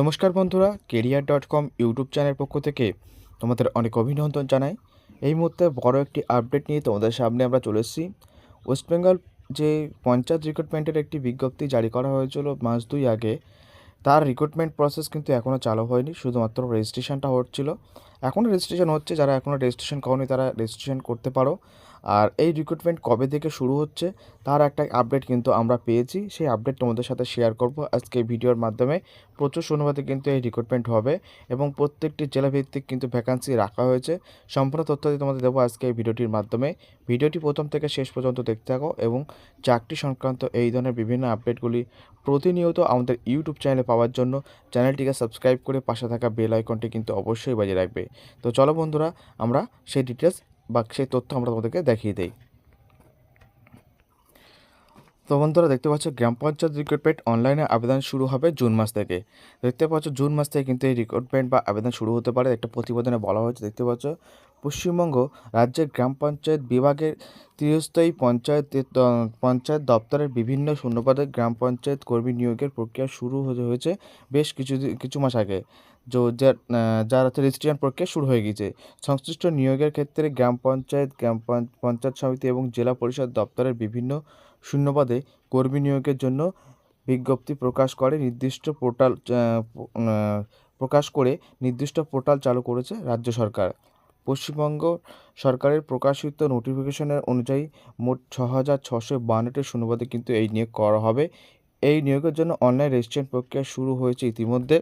নমস্কার বন্ধুরা, career dot com YouTube channel পক্ষ থেকে তোমাদের অনেক অভিনন্দন জানাই। এই মুহূর্তে বড় একটি আপডেট নিয়ে তোমাদের সামনে আমরা চলে এসেছি। ওয়েস্টবেঙ্গল যে পঞ্চায়েত রিক্রুটমেন্টের একটি বিজ্ঞপ্তি জারি করা হয়েছিল মাস দুই আগে, তার রিক্রুটমেন্ট প্রসেস কিন্তু এখনও চালু হয়নি, শুধুমাত্র রেজিস্ট্রেশনটা হচ্ছিল। এখনও রেজিস্ট্রেশন হচ্ছে, যারা এখনও রেজিস্ট্রেশন করনি তারা রেজিস্ট্রেশন করতে পারো। আর এই রিক্রুটমেন্ট কবে থেকে শুরু হচ্ছে, তার একটা আপডেট কিন্তু আমরা পেয়েছি। সেই আপডেট তোমাদের সাথে শেয়ার করব। আজকে ভিডিওর মাধ্যমে প্রচুর শূন্যবাদে কিন্তু এই রিক্রুটমেন্ট হবে এবং প্রত্যেকটি জেলাভিত্তিক কিন্তু ভ্যাকান্সি রাখা হয়েছে। সম্পূর্ণ তথ্য তোমাদের দেবো আজকে এই ভিডিওটির মাধ্যমে। ভিডিওটি প্রথম থেকে শেষ পর্যন্ত দেখতে থাকো এবং চাকরি সংক্রান্ত এই ধরনের বিভিন্ন আপডেটগুলি প্রতিনিয়ত আমাদের ইউটিউব চ্যানেলে পাওয়ার জন্য চ্যানেলটিকে সাবস্ক্রাইব করে পাশে থাকা বেল আইকনটি কিন্তু অবশ্যই বাজিয়ে রাখবে। তো চলো বন্ধুরা, আমরা সেই ডিটেলস বা সেই তথ্য আমরা তোমাদেরকে দেখিয়ে দিই। তো বন্ধুরা, দেখতে পাচ্ছ গ্রাম পঞ্চায়েত রিক্রুটমেন্ট অনলাইনে আবেদন শুরু হবে জুন মাস থেকে। দেখতে পাচ্ছ জুন মাস থেকে কিন্তু এই রিক্রুটমেন্ট বা আবেদন শুরু হতে পারে। একটা প্রতিবেদনে বলা হয়েছে, দেখতে পাচ্ছ পশ্চিমবঙ্গ রাজ্যের গ্রাম পঞ্চায়েত বিভাগের ত্রিস্থায়ী পঞ্চায়েত পঞ্চায়েত দপ্তরের বিভিন্ন শূন্যপদে গ্রাম পঞ্চায়েত কর্মী নিয়োগের প্রক্রিয়া শুরু হয়ে- হয়েছে বেশ কিছু কিছু মাস আগে। যো যার যার হচ্ছে রেজিস্ট্রেশন প্রক্রিয়া শুরু হয়ে গিয়েছে। সংশ্লিষ্ট নিয়োগের ক্ষেত্রে গ্রাম পঞ্চায়েত গ্রাম পঞ্চায়েত সমিতি এবং জেলা পরিষদ দপ্তরের বিভিন্ন শূন্যপদে কর্মী নিয়োগের জন্য বিজ্ঞপ্তি প্রকাশ করে, নির্দিষ্ট পোর্টাল প্রকাশ করে নির্দিষ্ট পোর্টাল চালু করেছে রাজ্য সরকার। পশ্চিমবঙ্গ সরকারের প্রকাশিত নোটিফিকেশনের অনুযায়ী মোট ছ হাজার ছশো বান্নটি শূন্যপদে কিন্তু এই নিয়োগ করা হবে। এই নিয়োগের জন্য অনলাইন রেজিস্ট্রেশন প্রক্রিয়া শুরু হয়েছে ইতিমধ্যে।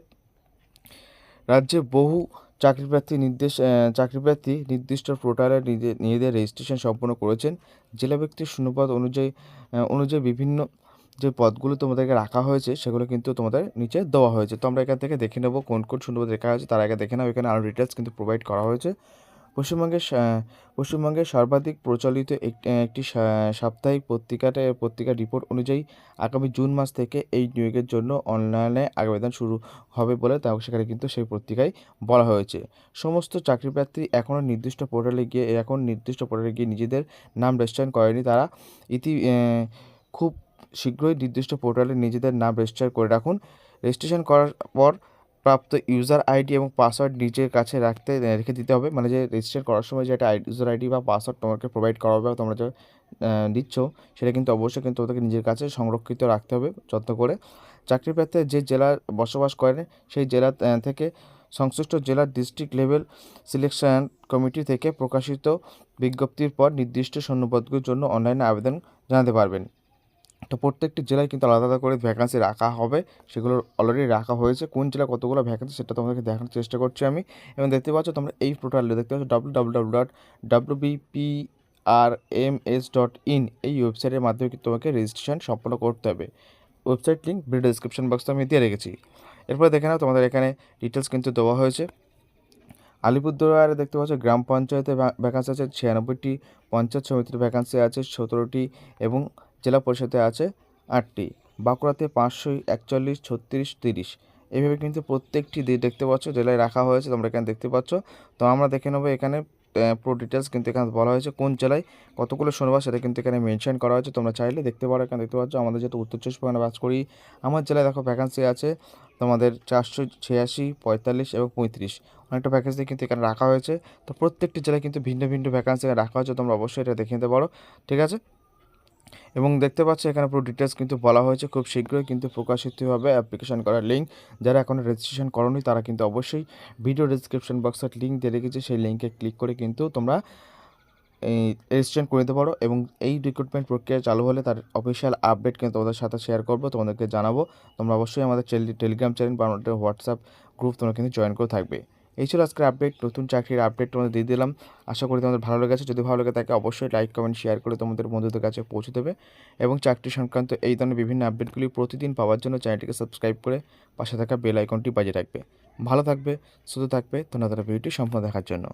রাজ্যে বহু চাকরিপ্রার্থী নির্দেশ চাকরিপ্রার্থী নির্দিষ্ট পোর্টালে নিজে- নিজেদের রেজিস্ট্রেশন সম্পন্ন করেছেন। জেলা ব্যক্তির শূন্যপদ অনুযায়ী অনুযায়ী বিভিন্ন যে পদগুলো তোমাদেরকে রাখা হয়েছে, সেগুলো কিন্তু তোমাদের নিচে দেওয়া হয়েছে। তো আমরা এখান থেকে দেখে নেব কোন কোন শূন্যপদ রেখা হয়েছে তার আগে দেখে নাও। এখানে আরও ডিটেলস কিন্তু প্রোভাইড করা হয়েছে। পশ্চিমবঙ্গের পশ্চিমবঙ্গের সর্বাধিক প্রচলিত এক- একটি সাপ্তাহিক পত্রিকাটা পত্রিকার রিপোর্ট অনুযায়ী আগামী জুন মাস থেকে এই নিয়োগের জন্য অনলাইনে আবেদন শুরু হবে বলে তা সেখানে কিন্তু সেই পত্রিকায় বলা হয়েছে। সমস্ত চাকরিপ্রার্থী এখনও নির্দিষ্ট পোর্টালে গিয়ে, এখন নির্দিষ্ট পোর্টালে গিয়ে নিজেদের নাম রেজিস্ট্রেশন করেনি তারা। ইতি খুব শীঘ্রই নির্দিষ্ট পোর্টালে নিজেদের নাম রেজিস্টার করে রাখুন। রেজিস্ট্রেশন করার পর প্রাপ্ত ইউজার আইডি এবং পাসওয়ার্ড নিজের কাছে রাখতে, রেখে দিতে হবে। মানে যে রেজিস্টার করার সময় যেটা ইউজার আইডি বা পাসওয়ার্ড তোমাকে প্রোভাইড করা হবে তোমরা যে দিচ্ছ, সেটা কিন্তু অবশ্যই কিন্তু ওদেরকে নিজের কাছে সংরক্ষিত রাখতে হবে যত্ন করে। চাকরি প্রার্থী যে জেলা বসবাস করেন সেই জেলা থেকে সংশ্লিষ্ট জেলার ডিস্ট্রিক্ট লেভেল সিলেকশন কমিটি থেকে প্রকাশিত বিজ্ঞপ্তির পর নির্দিষ্ট শূন্যপদগুলির জন্য অনলাইনে আবেদন জানাতে পারবেন। তো প্রত্যেকটি জেলায় কিন্তু আলাদা আলাদা করে ভ্যাকান্সি রাখা হবে। সেগুলো অলরেডি রাখা হয়েছে। কোন জেলা কতগুলো ভ্যাকান্সি সেটা তোমাদেরকে দেখানোর চেষ্টা করছি আমি। এবং দেখতে পাচ্ছ তোমরা এই পোর্টালে দেখতে পাচ্ছ W W W dot W B P R M S dot in ওয়েবসাইটের মাধ্যমে কিন্তু তোমাকে রেজিস্ট্রেশন সম্পন্ন করতে হবে। ওয়েবসাইট লিঙ্ক ভিডিও ডিসক্রিপশন বক্সে আমি দিয়ে রেখেছি। এরপরে দেখে নাও তোমাদের এখানে ডিটেলস কিন্তু দেওয়া হয়েছে। আলিপুরদুয়ারে দেখতে পাচ্ছ গ্রাম পঞ্চায়েতে ভ্যাকান্সি আছে ছিয়ানব্বইটি, পঞ্চায়েত সমিতির ভ্যাকান্সি আছে সতেরোটি এবং জেলা পরিষদে আছে আটটি। বাঁকুড়াতে পাঁচশো একচল্লিশ, ছত্রিশ, তিরিশ। এইভাবে কিন্তু প্রত্যেকটি দেখতে পাচ্ছ, জেলায় রাখা হয়েছে, তোমরা এখানে দেখতে পাচ্ছ। তো আমরা দেখে নেব এখানে পুরো ডিটেলস কিন্তু এখানে বলা হয়েছে, কোন জেলায় কতগুলো শনিবার সেটা কিন্তু এখানে মেনশন করা হয়েছে। তোমরা চাইলে দেখতে পারো এখানে, দেখতে পাচ্ছ, আমাদের যেহেতু উত্তর চব্বিশ পরগনা বাস করি, আমার জেলায় দেখো ভ্যাকান্সি আছে তোমাদের চারশো ছিয়াশি, পঁয়তাল্লিশ এবং পঁয়ত্রিশ। অনেকটা ভ্যাকেন্সি কিন্তু এখানে রাখা হয়েছে। তো প্রত্যেকটি জেলায় কিন্তু ভিন্ন ভিন্ন ভ্যাকান্সি রাখা হয়েছে, তোমরা অবশ্যই এটা দেখে নিতে পারো। ঠিক আছে? এবং দেখতে পাচ্ছ এখানে পুরো ডিটেলস কিন্তু বলা হয়েছে খুব শীঘ্রই কিন্তু প্রকাশিত হবে অ্যাপ্লিকেশন করার লিঙ্ক যারা এখনও রেজিস্ট্রেশন করনি, তারা কিন্তু অবশ্যই ভিডিও ডিসক্রিপশন বক্সের লিঙ্ক দিয়ে রেখেছে। সেই লিঙ্কে ক্লিক করে কিন্তু তোমরা এই রেজিস্ট্রেশন করে নিতে পারো এবং এই রিক্রুটমেন্ট প্রক্রিয়া চালু হলে তার অফিসিয়াল আপডেট কিন্তু তোমাদের সাথে শেয়ার করব, তোমাদেরকে জানাব। তোমরা অবশ্যই আমাদের টেলিগ্রাম চ্যানেল বা আমাদের হোয়াটসঅ্যাপ গ্রুপ তোমরা কিন্তু জয়েন করে থাকবে। এই ছিল আজকের আপডেট নতুন চাকরির আপডেট তোমাদের দিয়ে দিলাম। আশা করি তোমাদের ভালো লেগেছে। যদি ভালো লাগে তাকে অবশ্যই লাইক কমেন্ট শেয়ার করে তোমাদের বন্ধুদের কাছে পৌঁছে দেবে। এবং চাকরি সংক্রান্ত এই ধরনের বিভিন্ন আপডেটগুলি প্রতিদিন পাওয়ার জন্য চ্যানেলটিকে সাবস্ক্রাইব করে পাশে থাকা বেল আইকনটি বাজে রাখবে। ভালো থাকবে, সুস্থ থাকবে। তোমাদের ভিডিওটি সম্পূর্ণ দেখার জন্য।